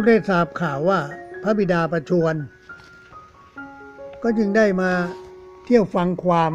กได้ทราบข่าวว่าพระบิดาประชวร ก็จึงได้มาเที่ยวฟังความ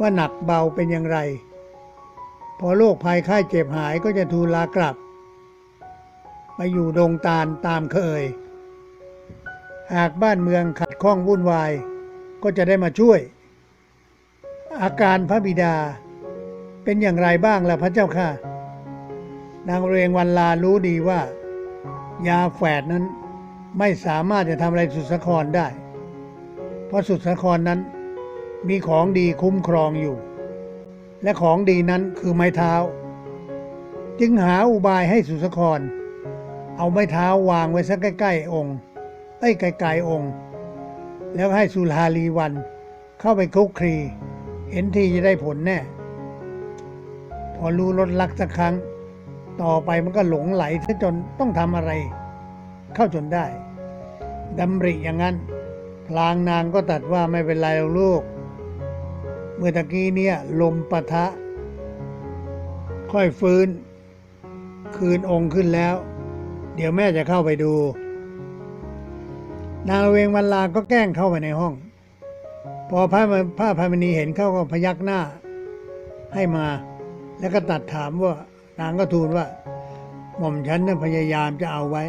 ว่าหนักเบาเป็นอย่างไร พอโรคภัยไข้เจ็บหายก็จะทูลลากลับมาอยู่ดงตาลตามเคย หากบ้านเมืองขัดข้องวุ่นวาย ก็จะได้มาช่วย อาการพระบิดาเป็นอย่างไรบ้างล่ะพระเจ้าค่ะ นางเรียงวันลารู้ดีว่า ยาแฝดนั้นไม่สามารถจะทำอะไรสุดสครได้ เพราะสุดสครนั้นมีของดีคุ้มครองอยู่ และของดีนั้นคือไม้เท้า จึงหาอุบายให้สุสคร เอาไม้เท้าวางไว้สักใกล้ๆองค์ไอ้ไกลๆองค์ แล้วให้สุลาลีวันเข้าไปคุกคลีเห็นทีจะได้ผลแน่ พอรู้ลดลักสักครั้ง ต่อไปมันก็หลงไหลซะจนต้องทำอะไร เข้าจนได้ดำริอย่างนั้น พลางนางก็ตัดว่าไม่เป็นไรหรอกลูก เมื่อตะกี้เนี่ยลมปะทะ ค่อยฟื้น คืนองค์ขึ้นแล้ว เดี๋ยวแม่จะเข้าไปดู นางเวงวันลาก็แกล้งเข้าไปในห้อง พอพระพระพามณีเห็นเข้าก็พยักหน้า ให้มา แล้วก็ตัดถามว่า นางก็ทูลว่า หม่อมฉันเนี่ยพยายามจะเอาไว้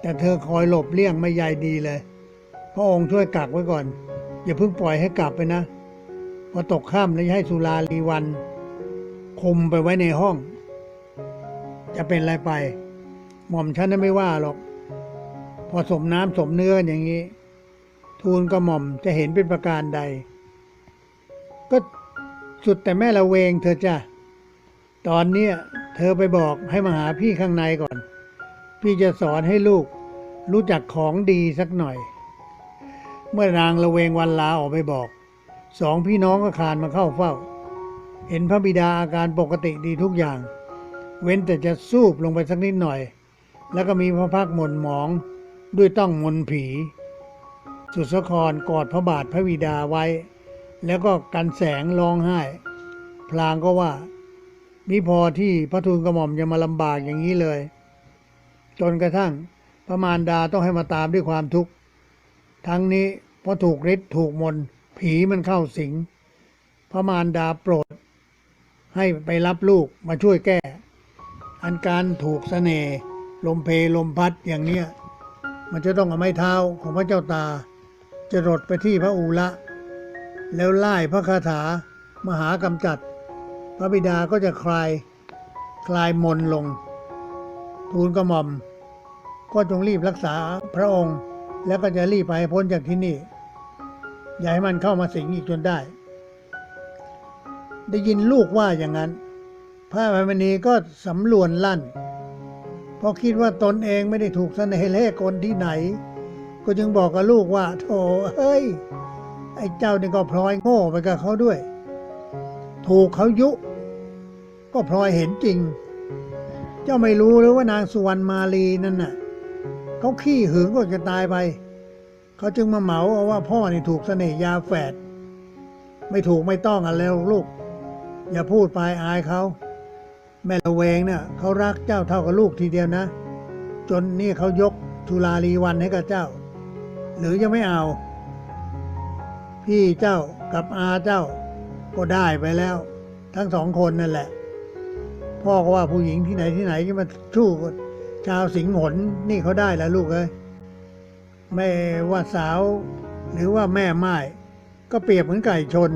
แต่เธอคอยหลบเลี่ยงไม่ใยดีเลย พระองค์ช่วยกักไว้ก่อน อย่าเพิ่งปล่อยให้กลับไปนะ พอตกค่ำแล้วให้สุราลีวัน คุมไปไว้ในห้อง จะเป็นอะไรไป หม่อมฉันน่ะไม่ว่าหรอก พอสมน้ำสมเนื้อกันอย่างนี้ ทูลกระหม่อมจะเห็นเป็นประการใด ก็สุดแต่แม่ละเวงเธอจ้ะ ตอนเนี้ยเธอไปบอกให้มาหาพี่ข้างในก่อน พี่จะสอนให้ลูกรู้จักของดีสักหน่อย เมื่อนางละเวงวันลาออกไปบอก สองพี่น้องก็คานมาเข้าเฝ้า เห็นพระบิดาอาการปกติดีทุกอย่าง เว้นแต่จะสูบลงไปสักนิดหน่อย แล้วก็มีพระพักหม่นหมองด้วยต้องมนผี สุสครกอดพระบาทพระบิดาไว้ แล้วก็กันแสงร้องไห้ พลางก็ว่า มิพอที่พระทูลกระหม่อมจะมาลำบากอย่างนี้เลย จนกระทั่งพระมารดาต้องให้มาตามด้วยความทุกข์ ทั้งนี้เพราะถูกฤทธิ์ถูกมนผีมันเข้าสิง พระมารดาโปรด ให้ไปรับลูกมาช่วยแก้ อันการถูกเสน่ลมเพลมพัดอย่างเนี้ยมันจะต้องเอาไม้เท้าของพระเจ้าตา จะรดไปที่พระอูละ แล้วไล่พระคาถามหากำจัด พระบิดาก็จะคลายคลายมนต์ลง ทูลกระหม่อม ก็จงรีบรักษาพระองค์ แล้วก็จะรีบไปพ้นจากที่นี่ อย่าให้มันเข้ามาสิงอีกจนได้ ได้ยินลูกว่าอย่างนั้น พระอภัยมณีก็สำรวนลั่นเพราะคิดว่าตนเองไม่ได้ถูกเสน่ห์เล่กลที่ไหน ก็จึงบอกกับลูกว่าโธ่เอ้ย ไอ้เจ้านี่ก็พลอยโง่ไปกับเขาด้วย ถูกเขายุ ก็พลอยเห็นจริง เจ้าไม่รู้หรือว่านางสุวรรณมาลีนั่นน่ะเขาขี้หึงก็จะตายไป เขาจึงมาเหมาเอาว่าพ่อนี่ถูกเสน่ยาแฝด ไม่ถูกไม่ต้องอะไรหรอกลูก อย่าพูดไปอายเขา แม่ละเวงเนี่ยเขารักเจ้าเท่ากับลูกทีเดียวนะ จนนี่เขายกทุลาลีวันให้กับเจ้า หรือยังไม่เอา พี่เจ้ากับอาเจ้าก็ได้ไปแล้ว ทั้งสองคนนั่นแหละ พ่อก็ว่าผู้หญิงที่ไหนที่ไหนที่มาสู้ชาวสิงห์หนนี่เขาได้แล้วลูกเอ้ยไม่ว่าสาว หรือว่าแม่ไม้ก็เปรียบเหมือนไก่ชน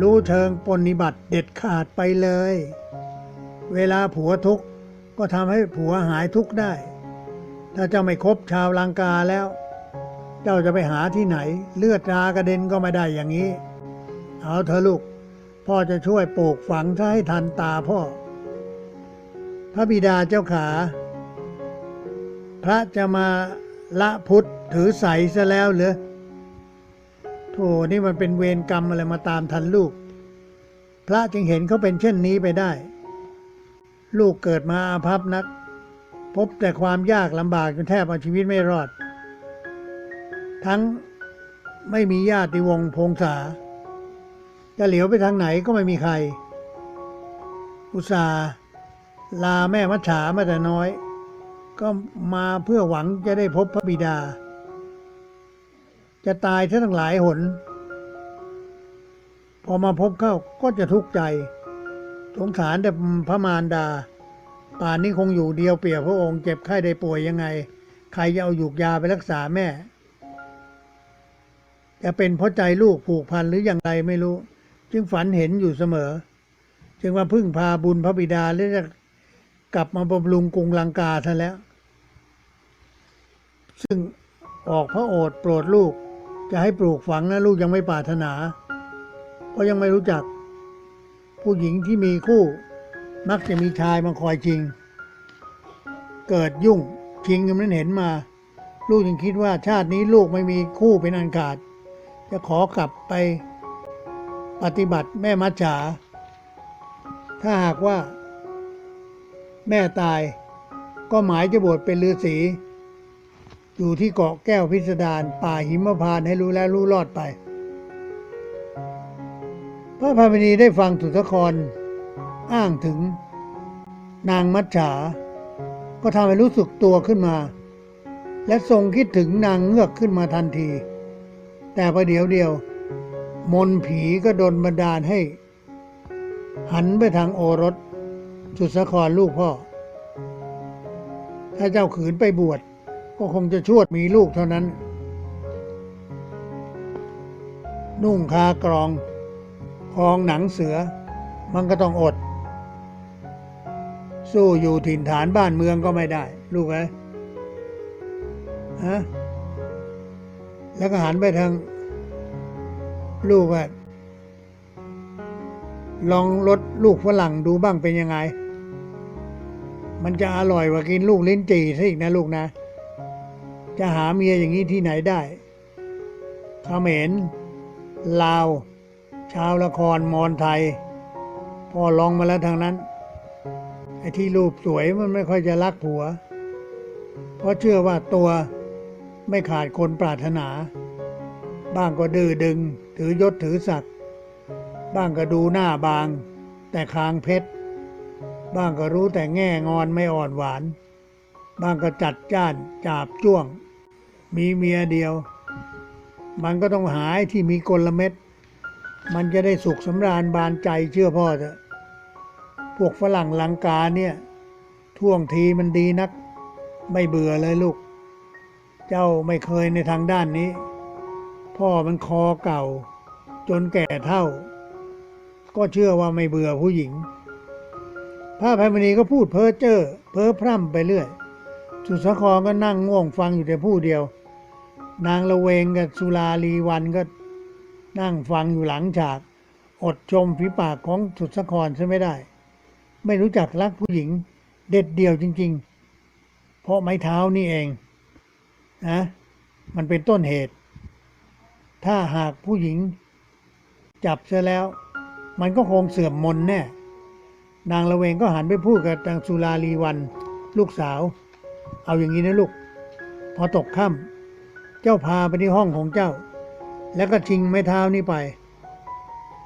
รู้เชิงปฏิบัติเด็ดขาดไปเลย เวลาผัวทุกข์ก็ทำให้ผัวหายทุกข์ได้ ถ้าเจ้าไม่คบชาวลังกาแล้ว เจ้าจะไปหาที่ไหน เลือดรากระเด็นก็ไม่ได้อย่างนี้ เอาเถอะลูก พ่อจะช่วยปลูกฝังถ้าให้ทันตาพ่อ ระบิดาเจ้าขา พระจะมาละพุทธถือใสซะแล้วเหรอโธ่นี่มันเป็นเวรกรรมอะไรมาตามทันลูก พระจึงเห็นเขาเป็นเช่นนี้ไปได้ ลูกเกิดมาอาภัพนัก พบแต่ความยากลำบากจนแทบเอาชีวิตไม่รอด ทั้งไม่มีญาติวงศ์พงษาจะเหลียวไปทางไหนก็ไม่มีใคร อุตส่าห์ ลาแม่มัจฉามาแต่น้อย ก็มาเพื่อหวังจะได้พบพระบิดา จะตายทั้งหลายหน พอมาพบเข้าก็จะทุกข์ใจ สงสารแต่พระมารดา ป่านนี้คงอยู่เดียวเปียบพระองค์เจ็บไข้ได้ป่วยยังไง ใครจะเอาหยูกยาไปรักษาแม่ จะเป็นเพราะใจลูกผูกพันหรืออย่างไรไม่รู้ จึงฝันเห็นอยู่เสมอ จึงมาพึ่งพาบุญพระบิดาและ กลับมาบำรุงกรุงลังกาท่านแล้ว ซึ่งออกพระโอษฐ์โปรดลูก จะให้ปลูกฝังนะลูกยังไม่ปรารถนา เพราะยังไม่รู้จัก ผู้หญิงที่มีคู่ มักจะมีชายมาคอยจริง เกิดยุ่งชิงกันนั้นเห็นมา ลูกยังคิดว่าชาตินี้ลูกไม่มีคู่เป็นอันขาด จะขอกลับไปปฏิบัติแม่มัจฉาถ้าหากว่า แม่ตาย ก็หมายจะบวชเป็นฤาษีอยู่ที่เกาะแก้วพิสดารป่าหิมพานให้รู้แล้วรู้รอดไป พระพามณีได้ฟังสุทธคร อ้างถึง นางมัจฉา ก็ทำให้รู้สึกตัวขึ้นมา และทรงคิดถึงนางเงือกขึ้นมาทันที แต่ประเดี๋ยวเดียว มนผีก็ดนบันดาลให้ หันไปทางโอรส สุสครลูกพ่อ ถ้าเจ้าขืนไปบวชก็คงจะชวดมีลูกเท่านั้น นุ่งคากรองคลองหนังเสือ มันก็ต้องอด สู้อยู่ถิ่นฐานบ้านเมืองก็ไม่ได้ ลูกเอ้ยฮะแล้วก็หันไปทาง ลูกอะลองลดลูกฝรั่งดูบ้างเป็นยังไง มันจะอร่อยกว่ากินลูกลิ้นจี่ซะอีกนะลูกนะ จะหาเมียอย่างนี้ที่ไหนได้เขมรลาว ชาวละครมอนไทยพอลองมาแล้วทางนั้น ไอ้ที่รูปสวยมันไม่ค่อยจะรักผัว เพราะเชื่อว่าตัวไม่ขาดคนปรารถนา บ้างก็ดื้อดึง ถือยศถือศักดิ์บ้างก็ดูหน้าบาง แต่คางเพชร บ้างก็รู้แต่แง่งอนไม่อ่อนหวาน บ้างก็จัดจ้านจาบจ้วง มีเมียเดียว มันก็ต้องหาไอ้ที่มีกลเม็ด มันจะได้สุขสำราญบานใจเชื่อพ่อเถอะ พวกฝรั่งลังกาเนี่ยท่วงทีมันดีนัก ไม่เบื่อเลยลูก เจ้าไม่เคยในทางด้านนี้ พ่อมันคอเก่า จนแก่เท่า ก็เชื่อว่าไม่เบื่อผู้หญิง พระพายมณีก็พูดเพ้อเจ้อเพ้อพร่ำไปเรื่อย สุสครก็นั่งง่วงฟังอยู่แต่ผู้เดียว นางละเวงกับสุลาลีวันก็นั่งฟังอยู่หลังฉาก อดชมฝีปากของสุสครใช่ไม่ได้ ไม่รู้จักรักผู้หญิงเด็ดเดี่ยวจริง ๆ เพราะไม้เท้านี่เองนะมันเป็นต้นเหตุ ถ้าหากผู้หญิงจับเสียแล้ว มันก็คงเสื่อมมนแน่ นางละเวงก็หันไปพูดกับนางสุลาลีวัน ลูกสาว เอาอย่างนี้นะลูก พอตกค่ำเจ้าพาไปที่ห้องของเจ้า แล้วก็ชิงไม้เท้านี้ไป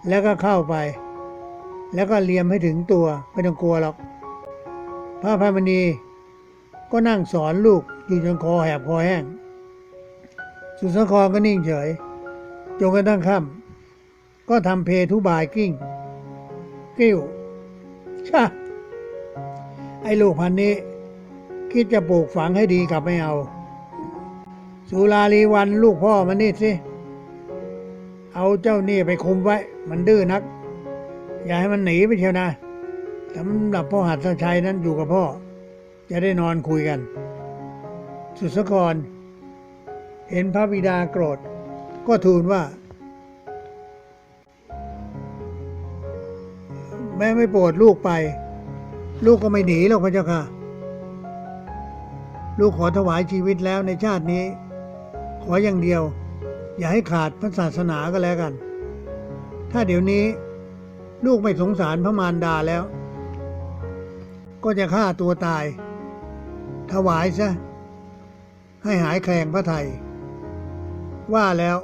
แล้วก็เข้าไป แล้วก็เลียมให้ถึงตัวไม่ต้องกลัวหรอกพระพามณีก็นั่งสอนลูกอยู่จนคอแหบคอแห้ง สุสครก็นิ่งเฉยจนกระทั่งค่ำก็ทำเพทุบายกิ้ง กิ้ว ไอ้ลูกพันนี้ คิดจะปลูกฝังให้ดีกับไม่เอา สุลาลีวันลูกพ่อมันนี่สิ เอาเจ้านี่ไปคุมไว้ มันดื้อนัก อย่าให้มันหนีไปเชียวนะสำหรับพ่อหัดชัยนั้นอยู่กับพ่อ จะได้นอนคุยกัน สุสกร เห็นพระบิดาโกรธ ก็ทูลว่า แม่ไม่โปรดลูกไป ลูกก็ไม่หนีหรอกพระเจ้าค่ะ ลูกขอถวายชีวิตแล้วในชาตินี้ ขออย่างเดียว อย่าให้ขาดพระศาสนาก็แล้วกัน ถ้าเดี๋ยวนี้ ลูกไม่สงสารพระมารดาแล้ว ก็จะฆ่าตัวตาย ถวายซะให้หายแคลงพระไทย ว่าแล้ว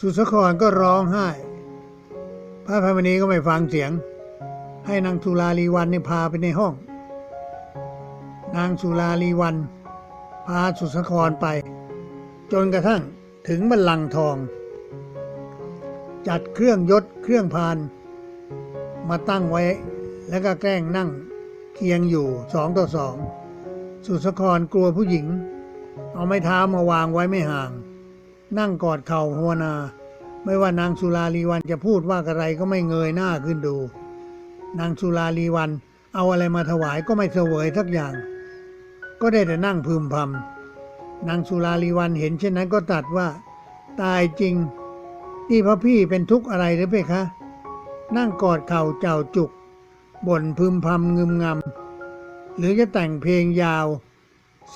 สุสครก็ร้องไห้ พระพายมณีก็ไม่ฟังเสียง ให้นางสุลาลีวันเนี่ยพาไปในห้อง นางสุราลีวัน พาสุสครไป จนกระทั่งถึงบัลลังก์ทอง จัดเครื่องยศเครื่องพาน มาตั้งไว้ แล้วก็แกล้งนั่งเคียงอยู่สองต่อสอง สุสครกลัวผู้หญิง เอาไม้เท้ามาวางไว้ไม่ห่าง นั่งกอดเข่าภาวนา ไม่ว่านางสุราลีวันจะพูดว่าอะไรก็ไม่เงยหน้าขึ้นดู นางสุราลีวัน เอาอะไรมาถวายก็ไม่เสวยสักอย่าง ก็ได้แต่นั่งพึมพำนางสุราลีวันเห็นเช่นนั้นก็ตัดว่า ตายจริง นี่พระพี่เป็นทุกข์อะไรหรือเพคะ นั่งกอดเข่าเจ้าจุกบ่นพึมพำงึมงำหรือจะแต่งเพลงยาว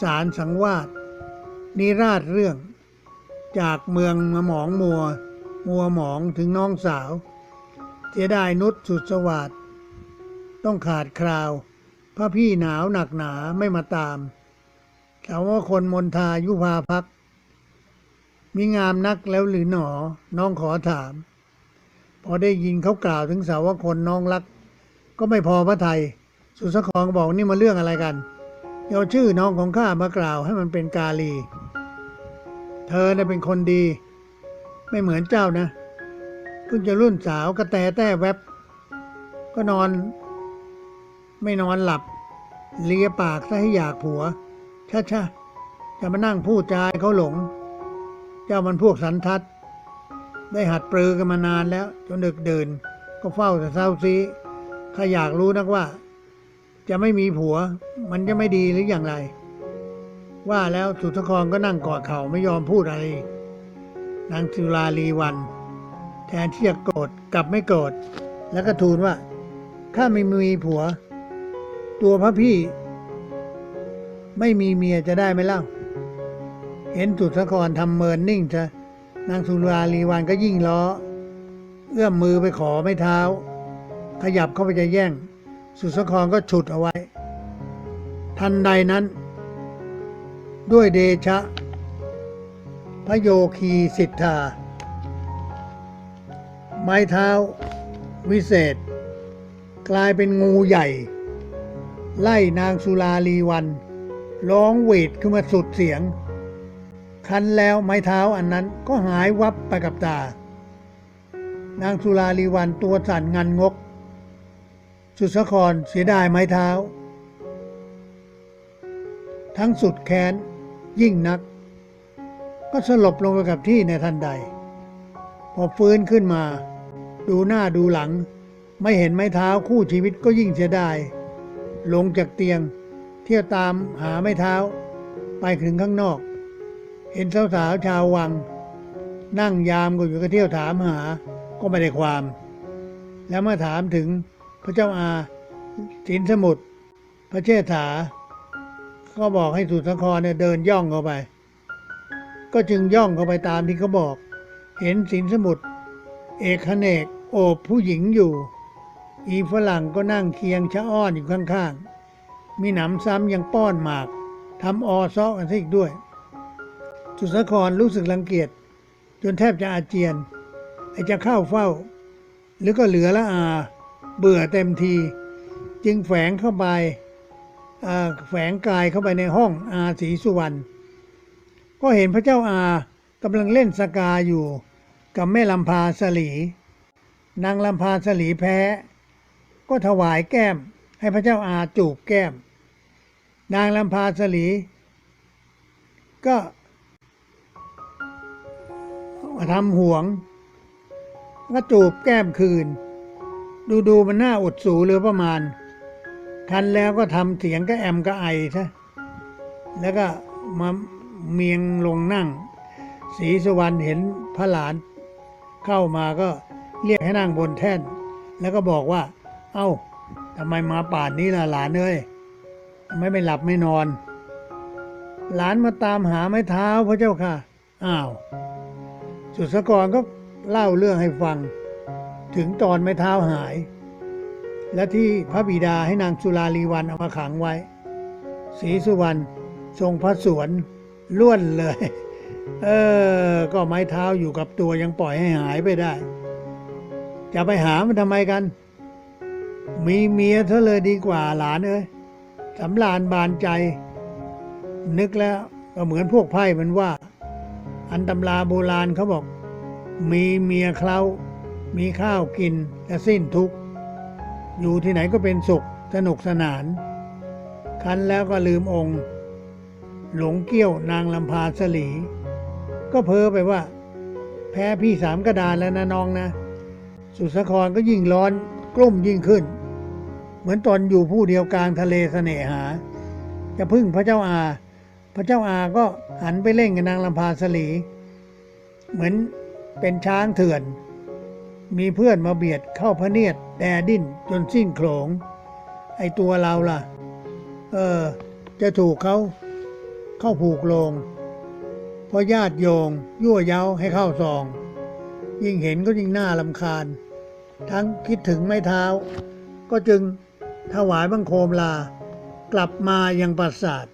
สารสังวาสนิราชเรื่อง จากเมืองมาหมองมัว มัวหมองถึงน้องสาว เสียดายนุชสุดสวัสด ต้องขาดคราว พระพี่หนาวหนักหนาไม่มาตามถามว่าคนมนทายุพาพัก มีงามนักแล้วหรือหนอ น้องขอถาม พอได้ยินเขากล่าวถึงสาวคนน้องรัก ก็ไม่พอพระไทย สุสครบอกนี่มาเรื่องอะไรกันเอาชื่อน้องของข้ามากล่าวให้มันเป็นกาลี เธอน่ะเป็นคนดี ไม่เหมือนเจ้านะ เพิ่งจะรุ่นสาวกระแตแต้แวบ ก็นอน ไม่นอนหลับ เลียปากซะให้อยากผัวชะชะจะมานั่งพูดจาให้เขาหลง เจ้ามันพวกสันทัด ได้หัดปรือกันมานานแล้ว จนดึกเดินก็เฝ้าแต่เศร้าซีข้าอยากรู้นักว่า จะไม่มีผัว มันจะไม่ดีหรืออย่างไร ว่าแล้วสุทธครก็นั่งกอดเข่าไม่ยอมพูดอะไร นางสุราลีวัน แทนที่จะโกรธกลับไม่โกรธแล้วก็ทูลว่า ข้าไม่มีผัว ตัวพระพี่ ไม่มีเมียจะได้ไหมเล่า เห็นสุทธครทำเมินนิ่งซะนางสุราลีวันก็ยิ่งล้อ เอื้อมมือไปขอไม่เท้า ขยับเข้าไปจะแย่ง สุสครก็ฉุดเอาไว้ ทันใดนั้น ด้วยเดชะ พระโยคีสิทธา ไม้เท้า วิเศษ กลายเป็นงูใหญ่ ไล่นางสุราลีวัน ร้องหวีดขึ้นมาสุดเสียง คันแล้วไม้เท้าอันนั้นก็หายวับไปกับตา นางสุราลีวันตัวสั่นงันงก สุสครเสียดายไม้เท้า ทั้งสุดแค้นยิ่งนัก ก็สลบลงไปกับที่ในทันใด พอฟื้นขึ้นมา ดูหน้าดูหลัง ไม่เห็นไม้เท้าคู่ชีวิตก็ยิ่งเสียดาย ลงจากเตียง เที่ยวตามหาไม้เท้า ไปถึงข้างนอก เห็นสาวๆชาววัง นั่งยามก็อยู่ก็เที่ยวถามหาก็ไม่ได้ความ แล้วเมื่อถามถึงพระเจ้าอาสินสมุทรพระเชษฐา ก็บอกให้สุทธครเนี่ยเดินย่องเข้าไป ก็จึงย่องเข้าไปตามที่เขาบอก เห็นสินสมุทรเอกขเนกโอบผู้หญิงอยู่ อีฝรั่งก็นั่งเคียงชะอ้อนอยู่ข้างๆ มีหนำซ้ำยังป้อนหมากทำออซอกันซะอีกด้วย สุทธครรู้สึกรังเกียจจนแทบจะอาเจียน ไอจะเข้าเฝ้า หรือก็เหลือละอา เบื่อเต็มที จึงแฝงเข้าไปแฝงกายเข้าไปในห้องอาศรีสุวรรณก็เห็นพระเจ้าอากำลังเล่นสกาอยู่กับแม่ลำพาสลี นางลำพาสลีแพ้ ก็ถวายแก้ม ให้พระเจ้าอาจูบแก้ม นางลำพาสลี ก็ทำห่วง ก็จูบแก้มคืน ดูดูมันน่าอดสูเหลือประมาณคันแล้วก็ทำเสียงก็แอมก็ไอซะแล้วก็มาเมียงลงนั่งสีสุวรรณเห็นพระหลานเข้ามาก็เรียกให้นั่งบนแท่น แล้วก็บอกว่า เอ้าทำไมมาป่านนี้ล่ะหลานเอ้ยทำไมไม่หลับไม่นอน หลานมาตามหาไม้เท้าพระเจ้าค่ะ อ้าวสุสกรก็เล่าเรื่องให้ฟัง ถึงตอนไม้เท้าหาย และที่พระบิดาให้นางสุราลีวันเอามาขังไว้ศรีสุวรรณทรงพระสวนล้วนเลย เออ ก็ไม้เท้าอยู่กับตัวยังปล่อยให้หายไปได้ จะไปหามันทำไมกัน มีเมียเธอเลยดีกว่าหลานเอ้ยสำลานบานใจ นึกแล้วก็เหมือนพวกไพ่มันว่า อันตำราโบราณเขาบอก มีเมียเคล้ามีข้าวกินและสิ้นทุกข์ อยู่ที่ไหนก็เป็นสุขสนุกสนาน คันแล้วก็ลืมองค์ หลงเกี้ยวนางลำพาสลี ก็เพ้อไปว่า แพ้พี่สามกระดานแล้วนะน้องนะ สุสครก็ยิ่งร้อนกลุ่มยิ่งขึ้น เหมือนตอนอยู่ผู้เดียวกลางทะเลเสน่หา จะพึ่งพระเจ้าอา พระเจ้าอาก็หันไปเล่นกับนางลำพาสลี เหมือนเป็นช้างเถื่อน มีเพื่อนมาเบียดเข้าพระเนียดแดดิ้นจนสิ้นโขลงไอตัวเราล่ะ เออ จะถูกเขาเข้าผูกลง เพราะญาติโยง ยั่วเย้าให้เข้าซอง ยิ่งเห็นก็ยิ่งหน่าลำคาญ ทั้งคิดถึงไม้เท้า ก็จึง ถวายบังคมลา กลับมายังปราสาท